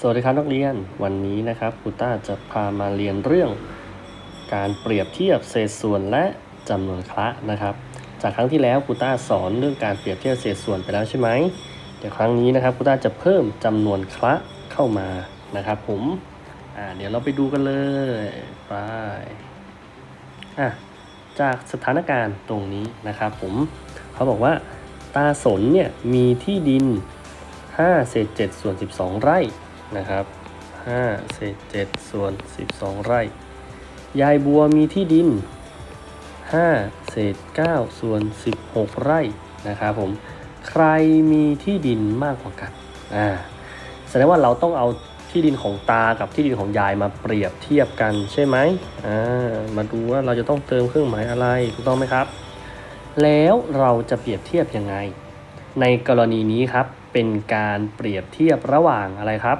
สวัสดีครับนักเรียนวันนี้นะครับครูต้าจะพามาเรียนเรื่อง การเปรียบเทียบเศษส่วนและจำนวนคละนะครับ จากครั้งที่แล้วครูต้าสอนเรื่องการเปรียบเทียบเศษส่วนไปแล้วใช่ไหมเดี๋ยวครั้งนี้นะครับครูต้าจะเพิ่มจำนวนคละเข้ามานะครับผมอ่าเดี๋ยวเราไปดูกันเลยไปอะจากสถานการณ์ตรงนี้นะครับผมเขาบอกว่าตาสนเนี่ยมีที่ดิน5เศษ7ส่วน 12 ไร่ นะครับ5เศษ7ส่วน 12 ไร่ ยายบัวมีที่ดิน 5 เศษ9ส่วน 16 ไร่นะครับผม ใครมีที่ดินมากกว่ากัน อ่า แสดงว่าเราต้องเอาที่ดินของตากับที่ดินของยายมาเปรียบเทียบกันใช่ไหมอ่า มาดูว่าเราจะต้องเติมเครื่องหมายอะไรถูกต้องไหมครับ แล้วเราจะเปรียบเทียบยังไง ในกรณีนี้ครับ เป็นการเปรียบเทียบระหว่างอะไรครับ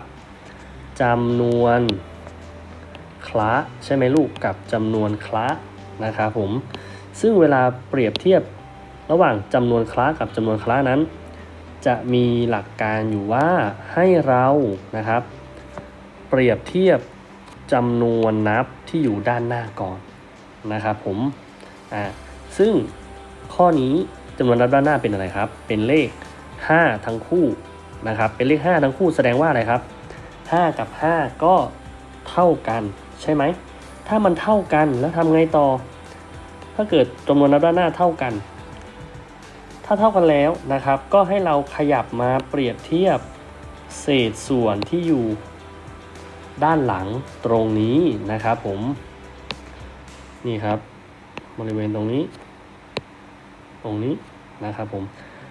จำนวนคละใช่ไหมลูกกับจำนวนคละนะครับผม ซึ่งเวลาเปรียบเทียบระหว่างจำนวนคละกับจำนวนคละนั้น จะมีหลักการอยู่ว่าให้เรานะครับ เปรียบเทียบจำนวนนับที่อยู่ด้านหน้าก่อนนะครับผมอ่าซึ่งข้อนี้จำนวนนับด้านหน้าเป็นอะไรครับ เป็นเลข 5 ทั้งคู่นะครับ เป็นเลข 5 ทั้งคู่แสดงว่าอะไรครับ 5 กับ 5 ก็เท่ากันใช่ไหม ถ้ามันเท่ากันแล้วทำไงต่อ ถ้าเกิดจำนวนนับด้านหน้าเท่ากัน ถ้าเท่ากันแล้วนะครับ ก็ให้เราขยับมาเปรียบเทียบเศษส่วนที่อยู่ด้านหลังตรงนี้นะครับผม นี่ครับบริเวณตรงนี้ ตรงนี้นะครับผม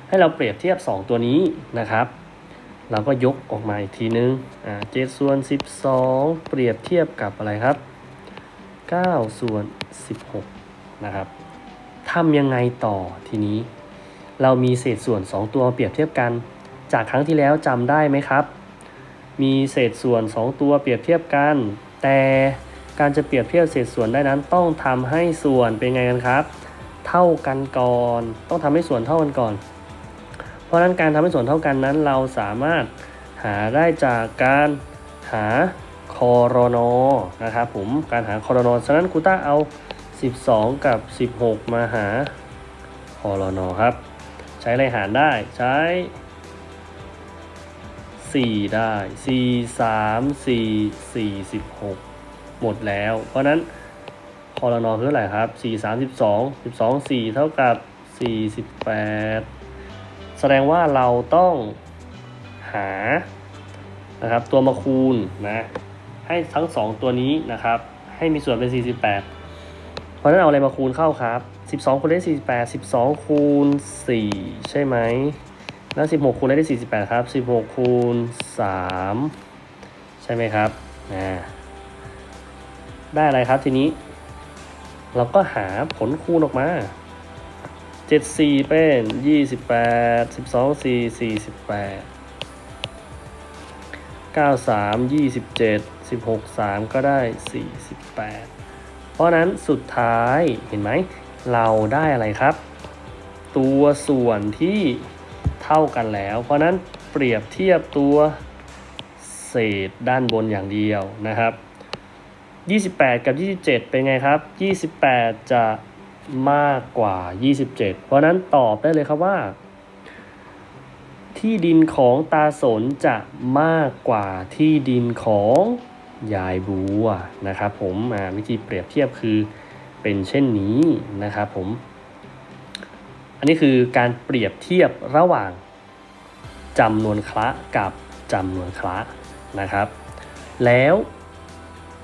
ให้เราเปรียบเทียบ 2 ตัวนี้นะครับ เราก็ยกออกมาอีกทีนึงอ่าเจ็ดส่วน 12 เปรียบเทียบกับอะไรครับ 9 ส่วน 16 นะครับทำยังไงต่อทีนี้ เรามีเศษส่วน 2 ตัวเปรียบเทียบกัน จากครั้งที่แล้วจำได้ไหมครับ มีเศษส่วน 2 ตัวเปรียบเทียบกัน แต่การจะเปรียบเทียบเศษส่วนได้นั้นต้องทำให้ส่วนเป็นไงกันครับ เท่ากันก่อน ต้องทำให้ส่วนเท่ากันก่อน เพราะนั้นการทำให้ส่วนเท่ากันนั้น เราสามารถหาได้จากการหาคอรนอนะครับผมการหาคอรนอฉะนั้นคูต้าเอา 12 กับ 16 มาหาคอรนอครับ ใช้อะไรหารได้ใช้ 4 ได้ 4 3 4 4 16หมดแล้ว เพราะนั้นคอรนอคือเท่าไรครับ 4 3 12 12 4 เท่ากับ 48 แสดงว่าเราต้องหานะครับตัวมาคูณนะให้ทั้ง 2 ตัวนี้นะครับให้มีส่วนเป็น 48 เพราะนั้นเอาอะไรมาคูณเข้าครับ 12คูณได้ 48 12 คูณ 4 ใช่ไหมแล้ว 16คูณได้48 ครับ 16คูณ 3 ใช่ไหมครับอ่าได้อะไรครับทีนี้ เราก็หาผลคูณออกมา เจ็ดสี่เป็นยี่สิบแปดสิบสองสี่สี่สิบแปดเก้าสามยี่สิบเจ็ดสิบหกสามก็ได้สี่สิบแปดเพราะนั้นสุดท้ายเห็นไหม เราได้อะไรครับ ตัวส่วนที่เท่ากันแล้ว เพราะนั้นเปรียบเทียบตัวเศษด้านบนอย่างเดียวนะครับ 28 กับ 27 เป็นไงครับ 28 จะ มากกว่า 27 เพราะนั้นตอบได้เลยครับว่า ที่ดินของตาสนจะมากกว่าที่ดินของยายบัวนะครับผมอ่าวิธีเปรียบเทียบคือเป็นเช่นนี้นะครับผม อันนี้คือการเปรียบเทียบระหว่างจำนวนคละกับจำนวนคละนะครับ แล้ว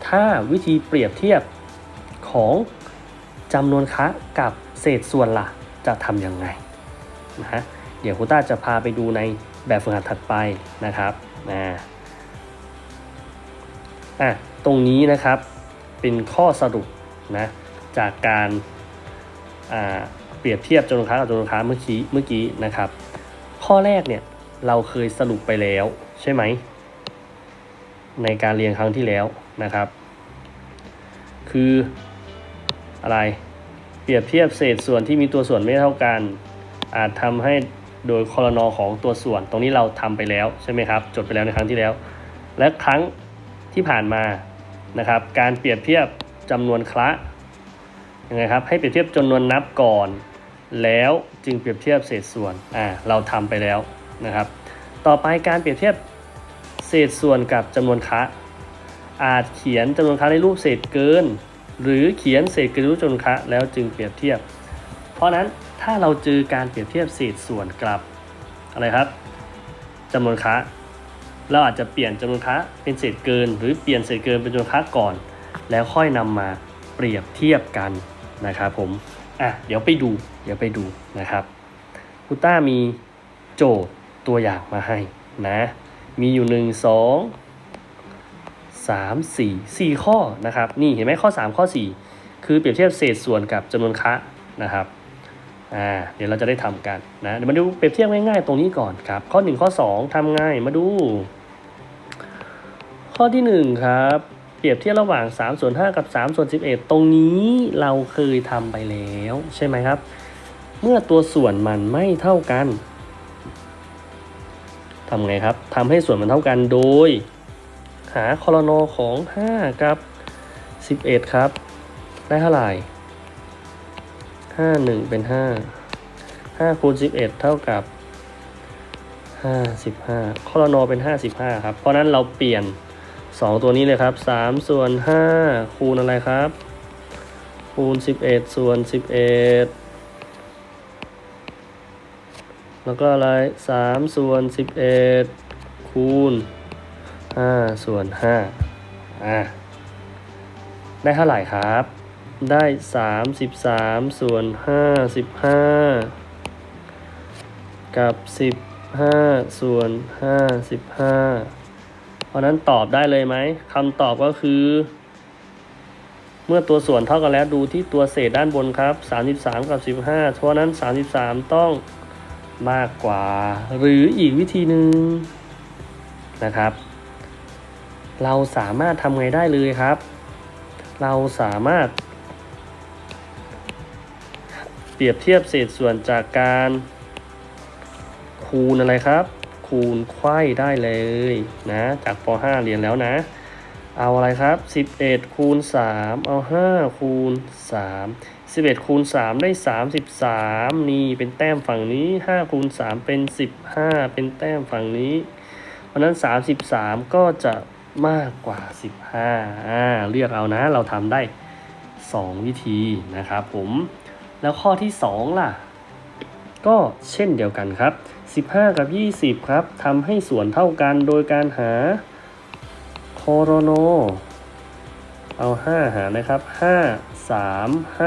ถ้าวิธีเปรียบเทียบของ จำนวนคะกับเศษส่วนล่ะจะทำยังไงนะฮะเดี๋ยวครูต้าจะพาไปดูในแบบฝึกหัดถัดไปนะครับนะอะตรงนี้นะครับเป็นข้อสรุปนะจากการอ่าเปรียบเทียบจำนวนค้ากับจำนวนค้าเมื่อกี้เมื่อกี้นะครับ ข้อแรกเนี่ยเราเคยสรุปไปแล้วใช่ไหม ในการเรียนครั้งที่แล้วนะครับ คือ อะไร เปรียบเทียบเศษส่วนที่มีตัวส่วนไม่เท่ากัน อาจทำให้โดยคอรนอของตัวส่วน ตรงนี้เราทำไปแล้วใช่ไหมครับ จดไปแล้วในครั้งที่แล้ว และครั้งที่ผ่านมานะครับ การเปรียบเทียบจำนวนคละยังไงครับให้เปรียบเทียบจำนวนนับก่อน แล้วจึงเปรียบเทียบเศษส่วนอ่าเราทำไปแล้วนะครับ ต่อไปการเปรียบเทียบเศษส่วนกับจำนวนคละอาจเขียนจำนวนคละในรูปเศษเกิน หรือเขียนเศษกินในรูปจนวนคะแล้วจึงเปรียบเทียบ เพราะนั้นถ้าเราเจอการเปรียบเทียบเศษส่วนกลับอะไรครับจำนวนคะเราอาจจะเปลี่ยนจำนวนคะเป็นเศษเกิน หรือเปลี่ยนเศษเกินเป็นจำนวนคะก่อน แล้วค่อยนำมาเปรียบเทียบกันนะครับผมอะเดี๋ยวไปดูเดี๋ยวไปดูนะครับคุณต้ามีโจทย์ตัวอย่างมาให้นะ มีอยู่หนึ่ งสองสามสี่สี่ข้อนะครับนี่เห็นไหมข้อ 3 ข้อ 4 คือเปรียบเทียบเศษส่วนกับจำนวนคะนะครับอ่าเดี๋ยวเราจะได้ทำกันนะเดี๋ยวมาดูเปรียบเทียบง่ายๆตรงนี้ก่อนครับ ข้อ 1 ข้อ 2ทำง่ายมาดู ข้อที่ 1 ครับ เปรียบเทียบระหว่าง3ส่วน5กับ3ส่วน11 ตรงนี้เราเคยทำไปแล้ว ใช่ไหมครับ เมื่อตัวส่วนมันไม่เท่ากันทำไงครับทำให้ส่วนมันเท่ากันโดย หาคอรนอของ 5 กับ 11 ครับ ได้เท่าไหร่5 1 เป็น 5 5คูณ11 เท่ากับ 55คอรนอเป็น 55 ครับ เพราะนั้นเราเปลี่ยน 2 ตัวนี้เลยครับ 3 ส่วน 5 คูณอะไรครับ คูณ 11 ส่วน 11แล้วก็อะไร3ส่วน11 คูณ 5 ส่วน 5 อะ ได้เท่าไหร่ครับ ได้ 33 ส่วน 55 กับ 15 ส่วน 55 เพราะนั้นตอบได้เลยไหมคำตอบก็คือ เมื่อตัวส่วนเท่ากันแล้วดูที่ตัวเศษด้านบนครับ 33 กับ 15 เพราะนั้น 33 ต้องมากกว่า หรืออีกวิธีหนึ่งนะครับ เราสามารถทำไงได้เลยครับ เราสามารถ เปรียบเทียบเศษส่วนจากการคูณอะไรครับ คูณไขว้ได้เลยนะ จากป .5 เรียนแล้วนะ เอาอะไรครับ 11 คูณ 3 เอา 5 คูณ 3 11คูณ3ได้ 33 นี่เป็นแต้มฝั่งนี้ 5 คูณ 3 เป็น 15 เป็นแต้มฝั่งนี้ เพราะนั้น 33 ก็จะ มากกว่า 15อ่าเลือกเอานะ เราทำได้ 2 วิธีนะครับผม แล้วข้อที่ 2 ล่ะ ก็เช่นเดียวกันครับ 15 กับ 20 ครับทำให้ส่วนเท่ากันโดยการหาคอรโน เอา 5 หารนะครับ 5 3 5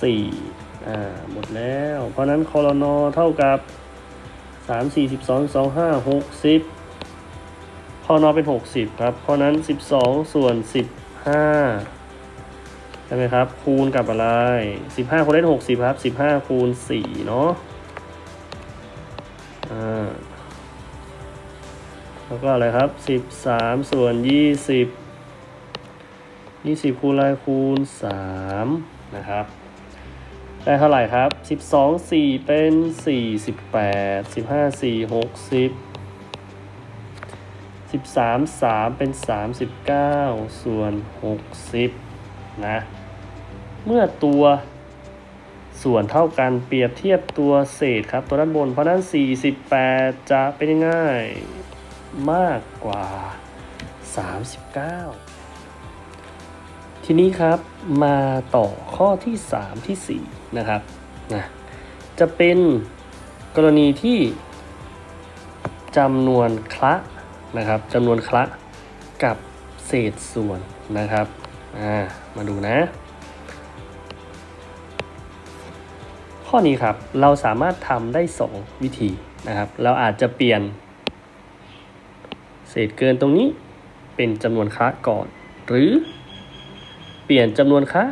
4อ่า หมดแล้ว เพราะนั้นคอรโนเท่ากับ 3 4 12 2 5 60 คอนอเป็น 60 ครับ เพราะนั้น 12 ส่วน 15 ใช่ไหมครับ คูณกับอะไร 15คูณได้60 ครับ 15 คูณ 4 เนาะอ่าแล้วก็อะไรครับ 13 ส่วน 20 20 คูณอะไรคูณ 3 นะครับ ได้เท่าไหร่ครับ 12 4 เป็น 48 15 4 60 13 3 เป็น 39 ส่วน 60 นะ เมื่อตัวส่วนเท่ากันเปรียบเทียบตัวเศษครับ ตัวด้านบน เพราะนั้น 48 จะเป็นยังไงมากกว่า 39 ทีนี้ครับมาต่อข้อที่ 3 ที่ 4 นะครับนะจะเป็นกรณีที่จำนวนคละ นะครับจำนวนคละกับเศษส่วนนะครับามาดูนะ ข้อนี้ครับเราสามารถทำได้ 2 วิธีนะครับ เราอาจจะเปลี่ยน เศษเกินตรงนี้เป็นจำนวนคละก่อน หรือเปลี่ยนจำนวนคละ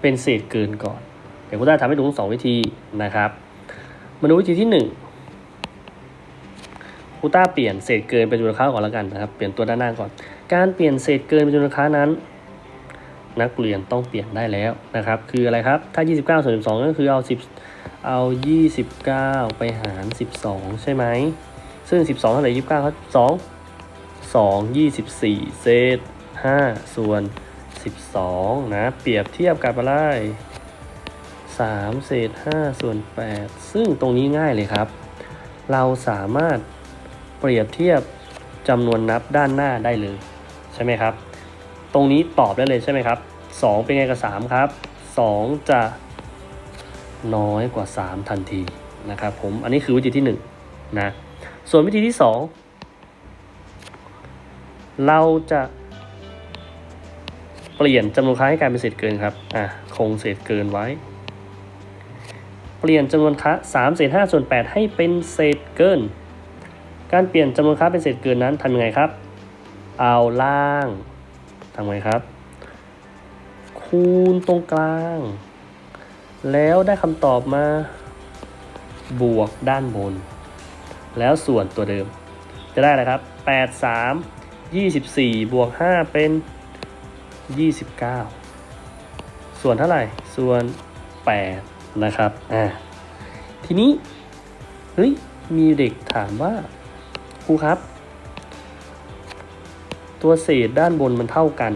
เป็นเศษเกินก่อน เดี๋ยวคุณได้ทำให้ดูทั้งสองวิธีนะครับ มาดูวิธีที่ 1ูต้าเปลี่ยนเศษเกินเป็นจำนวนคละก่อนแล้วกันนะครับ เปลี่ยนตัวด้านหน้าก่อน การเปลี่ยนเศษเกินเป็นจำนวนคละนั้น นักเรียนต้องเปลี่ยนได้แล้วนะครับ คืออะไรครับ ถ้า 29ส่วน12 ก็คือเอา 10 เอา 29 ไปหาร 12 ใช่ไหม ซึ่ง 12เท่าไหร่29ครับ2 2 24 เศษ 5 ส่วน 12 นะ เปรียบเทียบกับอะไร3เศษ5ส่วน 8 ซึ่งตรงนี้ง่ายเลยครับ เราสามารถ ปรียบเทียบจำนวนนับด้านหน้าได้เลยใช่ไหมครับ ตรงนี้ตอบได้เลยใช่ไหมครับ 2 เป็นไงกับ 3 ครับ 2 จะน้อยกว่า 3 ทันทีนะครับผมอันนี้คือวิธีที่1นะส่วนวิธีที่ 2 เราจะเปลี่ยนจำนวนค้าให้กลายเป็นเศษเกินครับอะคงเศษเกินไว้ เปลี่ยนจำนวนค้า3เศษ5ส่วน8ให้เป็นเศษเกิน การเปลี่ยนจำนวนค้าเป็นเศษเกินนั้นทำยังไงครับ เอาล่างทำไงครับ คูณตรงกลาง แล้วได้คำตอบมา บวกด้านบน แล้วส่วนตัวเดิม จะได้อะไรครับ 8 3 24 บวก 5 เป็น 29 ส่วนเท่าไหร่ ส่วน 8 นะครับ อ่า ทีนี้ เฮ้ย มีเด็กถามว่า ครูครับ ตัวเศษด้านบนมันเท่ากัน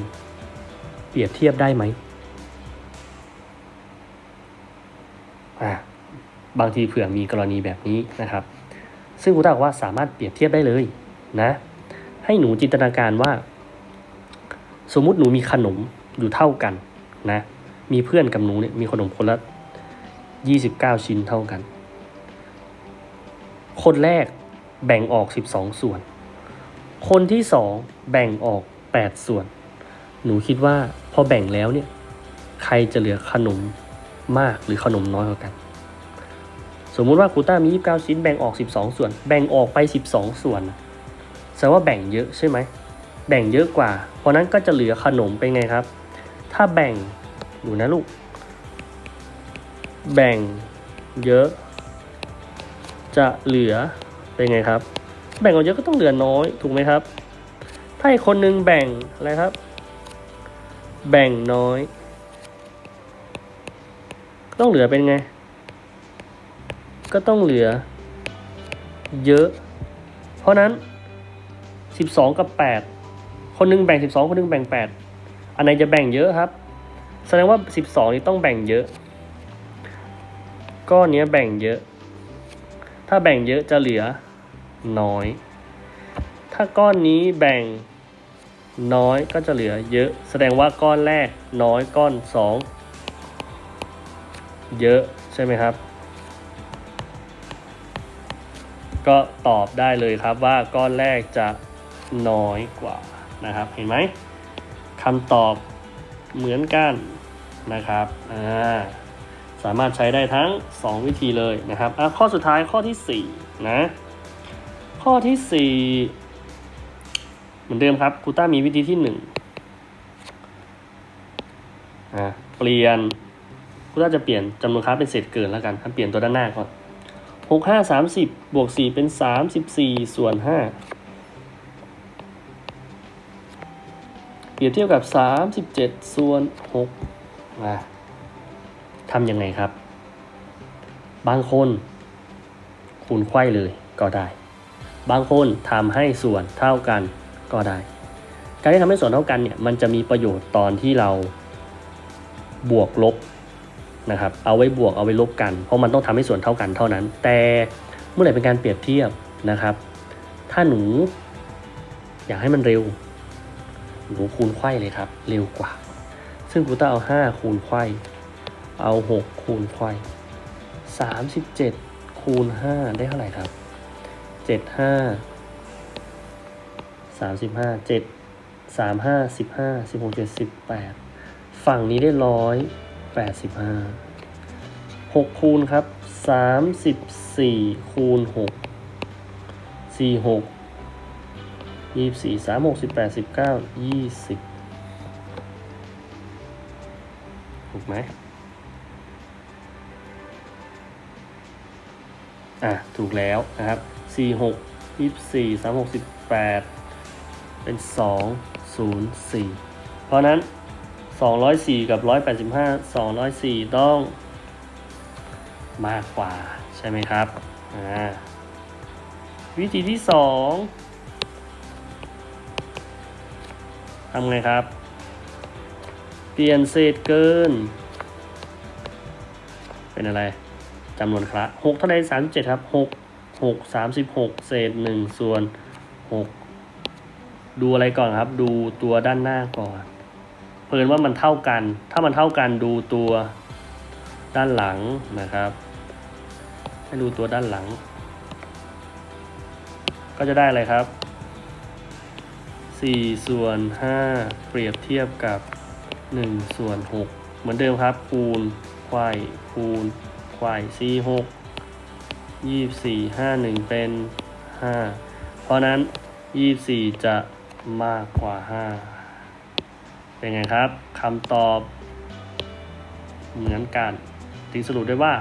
เปรียบเทียบได้ไหมอ่าบางทีเผื่อมีกรณีแบบนี้นะครับ ซึ่งครูตาบอกว่าสามารถเปรียบเทียบได้เลยนะ ให้หนูจินตนาการว่า สมมุติหนูมีขนมอยู่เท่ากันนะ มีเพื่อนกับหนูเนี่ยมีขนมคนละ 29 ชิ้นเท่ากัน คนแรก แบ่งออก 12 ส่วน คนที่สองแบ่งออก 8 ส่วน หนูคิดว่าพอแบ่งแล้วเนี่ย ใครจะเหลือขนมมากหรือขนมน้อยกว่ากัน สมมุติว่าครูต้ามี 29 ชิ้น แบ่งออก 12 ส่วน แบ่งออกไป 12 ส่วนแสดงว่าแบ่งเยอะใช่ไหม แบ่งเยอะกว่า เพราะนั้นก็จะเหลือขนมเป็นไงครับ ถ้าแบ่งดูนะลูก แบ่งเยอะ จะเหลือ เป็นไงครับ แบ่งออกเยอะก็ต้องเหลือน้อยถูกไหมครับ ถ้าอีกคนนึงแบ่งอะไรครับ แบ่งน้อย ต้องเหลือเป็นไง ก็ต้องเหลือ เยอะ เพราะนั้น 12 กับ 8 คนหนึงแบ่ง 12 คนหนึงแบ่ง 8 อันไหนจะแบ่งเยอะครับ แสดงว่า 12 นี่ต้องแบ่งเยอะ ก้อนนี้แบ่งเยอะถ้าแบ่งเยอะจะเหลือ น้อย ถ้าก้อนนี้แบ่งน้อยก็จะเหลือเยอะ แสดงว่าก้อนแรกน้อยก้อนสองเยอะใช่ไหมครับ ก็ตอบได้เลยครับว่าก้อนแรกจะน้อยกว่านะครับ เห็นไหมคำตอบเหมือนกันนะครับอ่าสามารถใช้ได้ทั้ง 2 วิธีเลยนะครับอะข้อสุดท้ายข้อที่ 4 นะ ข้อที่ 4 เหมือนเดิมครับครูต้ามีวิธีที่1อะเปลี่ยนครูต้าจะเปลี่ยนจำนวนค้าเป็นเศษเกินแล้วกันเปลี่ยนตัวด้านหน้าก่อน6 5 30บบวก4เป็น34ส่วน5เปรียบเทียบกับ37ส่วน6มาทำยังไงครับ บางคนคูณไขว้เลยก็ได้ บางคนทำให้ส่วนเท่ากันก็ได้ การที่ทำให้ส่วนเท่ากันเนี่ยมันจะมีประโยชน์ตอนที่เราบวกลบนะครับเอาไว้บวกเอาไว้ลบกัน เพราะมันต้องทำให้ส่วนเท่ากันเท่านั้น แต่เมื่อไหร่เป็นการเปรียบเทียบนะครับ ถ้าหนู อยากให้มันเร็ว หนูคูณไขว้เลยครับ เร็วกว่า ซึ่งครูต้าเอา 5 คูณไขว้เอา 6 คูณไขว้37 คูณ 5 ได้เท่าไหร่ครับ 7 5 35 7 3 5 15 16 7 18ฝั่งนี้ได้ร้อยแปดสิบห้าหกคูณครับสามสิบสี่คูณหกสี่หกยี่สิบสี่สามหกสิบแปดสิบเก้ายี่สิบถูกไหม อะถูกแล้วนะครับสี่หกยี่สี่สามหกสิบแปดเป็นสองศูนย์สี่เพราะนั้น204กับ185 204ต้องมากกว่าใช่ไหมครับอ่าวิธีที่2ทำไงครับ เปลี่ยนเศษเกิน เป็นอะไร จำนวนคละหกเท่าไรสามเจ็ดครับหกหกสามสิบหกเศษหนึ่งส่วนหกดูอะไรก่อนครับ ดูตัวด้านหน้าก่อนเพิ่นว่ามันเท่ากัน ถ้ามันเท่ากันดูตัวด้านหลังนะครับ ให้ดูตัวด้านหลัง ก็จะได้อะไรครับ4ส่วน5เปรียบเทียบกับ1ส่วน6เหมือนเดิมครับ คูณควายคูณ ควาย4 6 24 5 1เป็น5เพราะนั้น24จะมากกว่า5เป็นไงครับคำตอบเหมือนกันจึงสรุปได้ว่า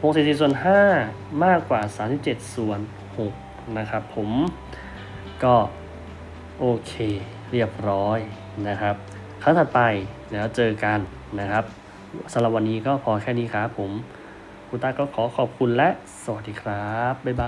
6 4ส่วน5มากกว่า 37 ส่วน6นะครับผมก็โอเคเรียบร้อยนะครับ ครั้งถัดไปแล้วเจอกันนะครับสำหรับวันนี้ก็พอแค่นี้ครับผม คุณต้าก็ขอขอบคุณและสวัสดีครับ บ๊ายบาย